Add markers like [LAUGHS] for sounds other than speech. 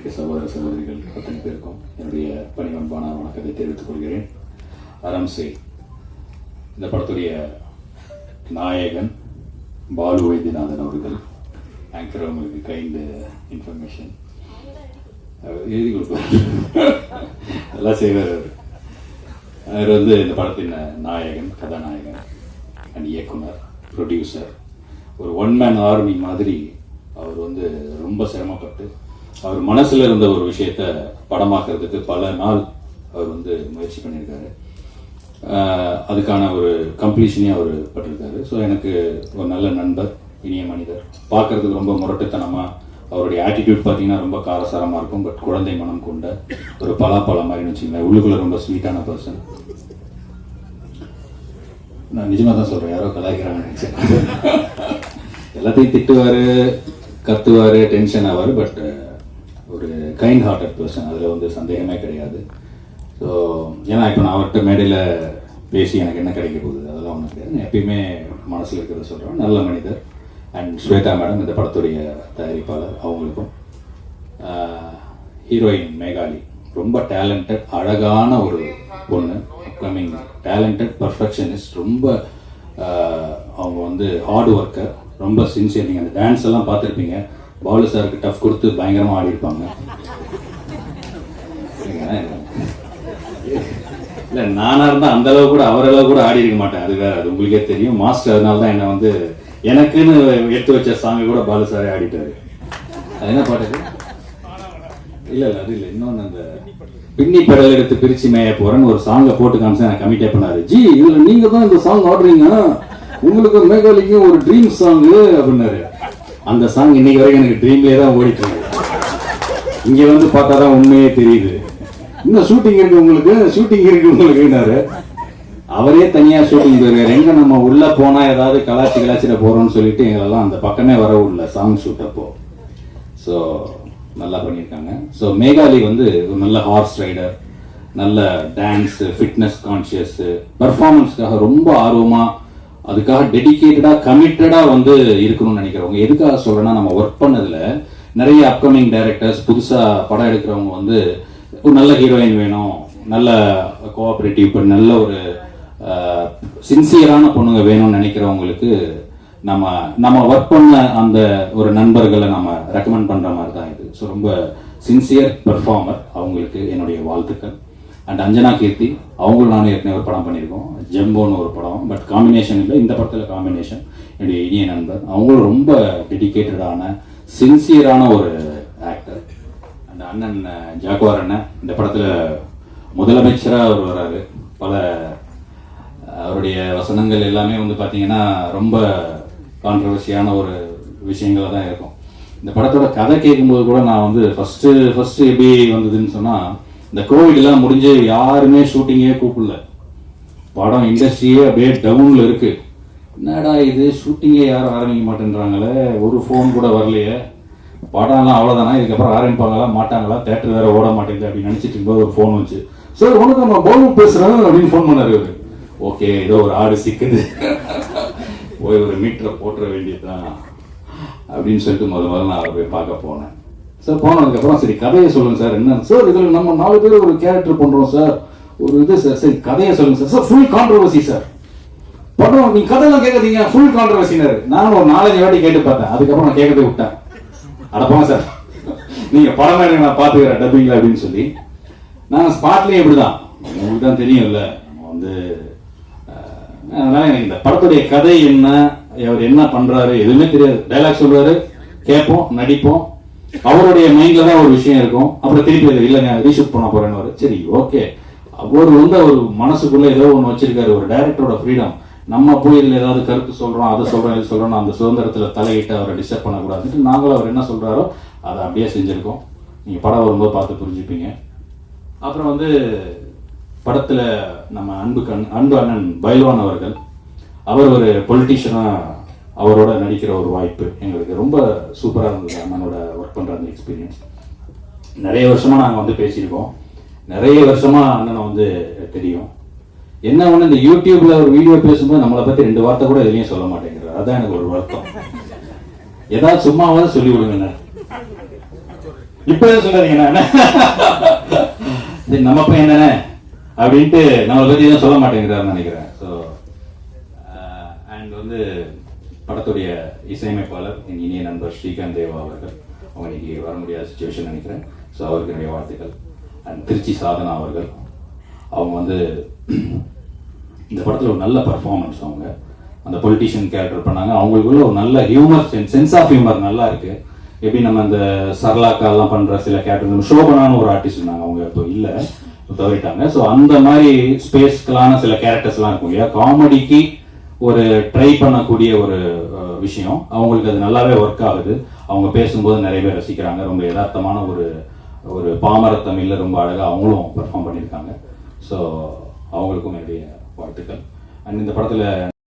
இருக்க சகோதர சகோதரிகள் அத்தனை பேருக்கும் என்னுடைய பணிவன்பான வணக்கத்தை தெரிவித்துக் கொள்கிறேன். அரம்சே இந்த படத்துடைய நாயகன் பாலு வைத்தியநாதன் அவர்கள் ஆங்கர் அவங்களுக்கு கைண்ட் இன்ஃபர்மேஷன் எழுதி கொடுப்பார். எல்லாம் செய்வார் அவர். அவர் வந்து இந்த படத்தின் நாயகன் கதாநாயகன் அண்ட் இயக்குனர் ப்ரொடியூசர் ஒரு ஒன் மேன் ஆர்மி மாதிரி அவர் வந்து ரொம்ப சிரமப்பட்டு அவர் மனசில் இருந்த ஒரு விஷயத்த படமாக்குறதுக்கு பல நாள் அவர் வந்து முயற்சி பண்ணியிருக்காரு. அதுக்கான ஒரு கம்ப்ளீஷனையும் அவர் பட்டிருக்காரு. ஸோ எனக்கு ஒரு நல்ல நண்பர் இனிய மனிதர். பார்க்கறதுக்கு ரொம்ப முரட்டுத்தனமாக அவருடைய ஆட்டிடியூட் பார்த்தீங்கன்னா ரொம்ப காரசாரமாக இருக்கும். பட் குழந்தை மனம் கொண்ட ஒரு பலாப்பழம் மாதிரின்னு வச்சுக்கோங்களேன். உள்ளுக்குள்ள ரொம்ப ஸ்வீட்டான பர்சன் நான் நிஜமாக தான் சொல்கிறேன் யாரோ கலாய்க்கிறாங்க நினைச்சேன். [LAUGHS] எல்லாத்தையும் திட்டுவார் கத்துவார் டென்ஷன் ஆவார். பட் கைண்ட் ஹார்ட்டட் பர்சன் அதில் வந்து சந்தேகமே கிடையாது. ஸோ ஏன்னா இப்போ நான் அவர்கிட்ட மேடையில் பேசி எனக்கு என்ன கிடைக்க போகுது? அதெல்லாம் ஒன்றும் கிடையாது. நான் எப்பயுமே மனசில் இருக்கிறத சொல்கிறேன் நல்ல மனிதர். அண்ட் ஸ்வேதா மேடம் இந்த படத்துடைய தயாரிப்பாளர் அவங்களுக்கும். ஹீரோயின் மேகாலி. ரொம்ப டேலண்டட் அழகான ஒரு பொண்ணு. அப்கமிங் டேலண்டட் பர்ஃபெக்ஷனிஸ்ட் ரொம்ப அவங்க வந்து ஹார்ட் ஒர்க்கர் ரொம்ப சின்சியர் நீங்கள் அந்த டான்ஸ் எல்லாம் பார்த்துருப்பீங்க. பாலு சாருக்கு டஃப் கொடுத்து பயங்கரமாக ஆடி இருப்பாங்க இல்லை நானாக இருந்தால் அந்த அளவு கூட அவரளவு கூட ஆடி இருக்க மாட்டேன். அது வேற அது உங்களுக்கே தெரியும். மாஸ்டர் அதனால தான் என்ன வந்து எனக்குன்னு எடுத்து வச்ச சாமி கூட பாலு சாரே ஆடிட்டாரு. அது என்ன பாட்டு இல்லை இல்லை அது இல்லை. இன்னொன்று அந்த பின்னி பெடல் எடுத்து பிரிச்சு மேய போறேன்னு ஒரு சாங்கை போட்டு காமிச்சு எனக்கு கமிட்டே பண்ணாரு. ஜி இதில் நீங்க தான் இந்த சாங் ஆடுறீங்க. உங்களுக்கு மேகாலிக்கு ஒரு ட்ரீம் சாங் அப்படின்னாரு. அந்த சாங் இன்னைக்கு வரைக்கும் எனக்கு ட்ரீம்லேயே தான் ஓடிட்டு இங்கே வந்து பார்த்தா தான் உண்மையே தெரியுது. இன்னும் ஷூட்டிங் இருக்கு உங்களுக்கு? ஷூட்டிங் இருக்கு உங்களுக்குன்னாரு அவரே தனியா ஷூட்டிங் போயிருக்காரு. எங்க நம்ம உள்ள போனா ஏதாவது கலாச்சி கலாச்சிட போறோம்னு சொல்லிட்டு எங்களெல்லாம் அந்த பக்கமே வர விடல சாங் ஷூட் அப்போ. ஸோ நல்லா பண்ணியிருக்காங்க. ஸோ மேகாலி வந்து ஒரு நல்ல ஹார்ஸ் ரைடர் நல்ல டான்ஸ் ஃபிட்னஸ் கான்சியஸ் பர்ஃபார்மன்ஸ்க்காக ரொம்ப ஆர்வமா அதுக்காக டெடிக்கேட்டடா கமிட்டடா வந்து இருக்கணும்னு நினைக்கிறவங்க. எதுக்காக சொல்றேன்னா நம்ம ஒர்க் பண்ணதுல நிறைய அப்கமிங் டைரக்டர்ஸ் புதுசா படம் எடுக்கிறவங்க வந்து ஒரு நல்ல ஹீரோயின் வேணும் நல்ல கோஆபரேட்டிவ் இப்போ நல்ல ஒரு சின்சியரான பொண்ணுங்க வேணும்னு நினைக்கிறவங்களுக்கு நம்ம நம்ம ஒர்க் பண்ண அந்த ஒரு நண்பர்களை நம்ம ரெக்கமெண்ட் பண்ணுற மாதிரி தான் இது. ஸோ ரொம்ப சின்சியர் பெர்ஃபார்மர் அவங்களுக்கு என்னுடைய வாழ்த்துக்கள். அண்ட் அஞ்சனா கீர்த்தி அவங்களும் நானும் ஏற்கனவே ஒரு படம் பண்ணியிருக்கோம். ஜெம்போன்னு ஒரு படம். பட் காம்பினேஷன் இல்லை. இந்த படத்தில் காம்பினேஷன் என்னுடைய இனிய நண்பர். அவங்களும் ரொம்ப டெடிக்கேட்டடான சின்சியரான ஒரு அண்ணன் ஜாக்குவார் அண்ணன். இந்த படத்தில் முதலமைச்சராக அவர் வராரு. பல அவருடைய வசனங்கள் எல்லாமே வந்து பார்த்தீங்கன்னா ரொம்ப கான்ட்ரவர்சியான ஒரு விஷயங்களாக தான் இருக்கும். இந்த படத்தோட கதை கேட்கும்போது கூட நான் வந்து ஃபஸ்ட்டு ஃபஸ்ட்டு எப்படி வந்ததுன்னு சொன்னால் இந்த கோவிட்லாம் முடிஞ்சு யாருமே ஷூட்டிங்கே கூப்பிடல. படம் இண்டஸ்ட்ரியே அப்படியே டவுனில் இருக்குது என்னடா இது? ஷூட்டிங்கே யாரும் ஆரம்பிக்க மாட்டேன்றாங்களே. ஒரு ஃபோன் கூட வரலையே. படம்லாம் அவ்வளோதானா இதுக்கப்புறம் ஆரம்பிப்பாங்களா? மாட்டாங்களா? தேட்டர் வேற ஓட மாட்டேங்குது அப்படின்னு நினைச்சிட்டு இருக்கும்போது ஒரு ஃபோன் வந்துச்சு. சார் உனக்கு நம்ம பாலு பேசுறேன் அப்படின்னு ஃபோன் பண்ணாரு இவரு. ஓகே ஏதோ ஒரு ஆடு சிக்குது. போய் ஒரு மீட்டரை போட்டுற வேண்டியதுதான் அப்படின்னு சொல்லிட்டு முதல்ல முதல்ல நான் அவரை போய் பார்க்க போனேன். சார் போனதுக்கப்புறம் சரி கதையை சொல்லுங்க சார். என்ன? சார் இதில் நம்ம நாலு பேர் ஒரு கேரக்டர் பண்ணுறோம் சார். ஒரு இது சார் சரி கதையை சொல்லுங்க sir. Sir full controversy sir. படம் நீங்கள் கதையெல்லாம் கேட்காதீங்க ஃபுல் கான்ட்ரவர்சினாரு நானும் ஒரு நாலஞ்சு வாட்டி கேட்டு பார்த்தேன். அதுக்கப்புறம் நான் கேட்கவே விட்டேன். அட சார். நீங்கள் படம் எனக்கு நான் பார்த்துக்கிறேன் டப்பிங்கில் அப்படின்னு சொல்லி. நான் இப்படி இப்படிதான். உங்களுக்கு தான் தெரியும்ல இல்லை வந்து அதனால் எனக்கு இந்த படத்துடைய கதை என்ன அவர் என்ன பண்ணுறாரு எதுவுமே தெரியாது. டைலாக் சொல்கிறாரு கேட்போம் நடிப்போம். அவருடைய மைண்டில் தான் ஒரு விஷயம் இருக்கும். அப்புறம் திருப்பி அது இல்லைங்க ரீஷூட் பண்ண போகிறேன்னு சரி ஓகே அவர் வந்து அவர் மனசுக்குள்ளே ஏதோ ஒன்று வச்சிருக்காரு. ஒரு டைரக்டரோட ஃப்ரீடம் நம்ம போய் ஏதாவது கருத்து சொல்கிறோம் அதை சொல்கிறோம் இது சொல்கிறோம் அந்த சுதந்திரத்தில் தலையிட்டு அவரை டிஸ்டர்ப் பண்ணக்கூடாதுன்ட்டு நாங்களும் அவர் என்ன சொல்கிறாரோ அதை அப்படியே செஞ்சுருக்கோம். நீங்கள் படம் வரும்போது பார்த்து புரிஞ்சுப்பீங்க. அப்புறம் வந்து படத்தில் நம்ம அன்பு கண் அன்பு அண்ணன் பைல்வான் அவர்கள் அவர் ஒரு பொலிட்டீஷியனாக அவரோட நடிக்கிற ஒரு வாய்ப்பு எங்களுக்கு ரொம்ப சூப்பராக இருந்தது. அண்ணனோட ஒர்க் பண்ணுற அந்த எக்ஸ்பீரியன்ஸ் நிறைய வருஷமாக நாங்கள் வந்து பேசியிருக்கோம். நிறைய வருஷமாக அண்ணனை வந்து தெரியும். என்ன ஒண்ணு இந்த யூடியூப்ல ஒரு வீடியோ பேசும்போது நம்மளை பத்தி ரெண்டு வார்த்தை கூட எதுலையும் சொல்ல மாட்டேங்கிறார். அதான் எனக்கு ஒரு வருத்தம். ஏதாவது சும்மாவாவது சொல்லி விடுங்க இப்ப எதுவும் சொல்லாதீங்க நம்ம பையன் தானே அப்படின்ட்டு நம்மளை பத்தி எதுவும் சொல்ல மாட்டேங்கிறாருன்னு நினைக்கிறேன். ஸோ அண்ட் uh, வந்து படத்துடைய இசையமைப்பாளர் என் இனிய நண்பர் ஸ்ரீகாந்த் தேவா அவர்கள். அவங்க இன்னைக்கு வர முடியாத சுச்சுவேஷன் நினைக்கிறேன். ஸோ அவருக்கு என்னுடைய வாழ்த்துக்கள். அண்ட் திருச்சி சாதனா அவர்கள். அவங்க வந்து இந்த படத்தில் ஒரு நல்ல பர்ஃபார்மன்ஸ் அவங்க. அந்த பொலிட்டிஷியன் கேரக்டர் பண்ணாங்க. அவங்களுக்குள்ள ஒரு நல்ல ஹியூமர் சென்ஸ் ஆஃப் ஹியூமர் நல்லா இருக்கு. எப்படி நம்ம அந்த சரளாக்கா பண்ணுற பண்ற சில கேரக்டர் ஷோபனான ஒரு ஆர்டிஸ்ட் இருந்தாங்க. அவங்க இப்போ இல்லை. தவறிட்டாங்க. ஸோ அந்த மாதிரி ஸ்பேஸ்க்கலான சில கேரக்டர்ஸ் எல்லாம் இருக்கும் இல்லையா? காமெடிக்கு ஒரு ட்ரை பண்ணக்கூடிய ஒரு விஷயம். அவங்களுக்கு அது நல்லாவே ஒர்க் ஆகுது. அவங்க பேசும்போது நிறைய பேர் ரசிக்கிறாங்க. ரொம்ப யதார்த்தமான ஒரு ஒரு பாமர தமிழ்ல ரொம்ப அழகாக அவங்களும் பெர்ஃபார்ம் பண்ணியிருக்காங்க. ஸோ அவங்களுக்கும் என்னுடைய வாழ்த்துக்கள் அண்ட் இந்த படத்தில்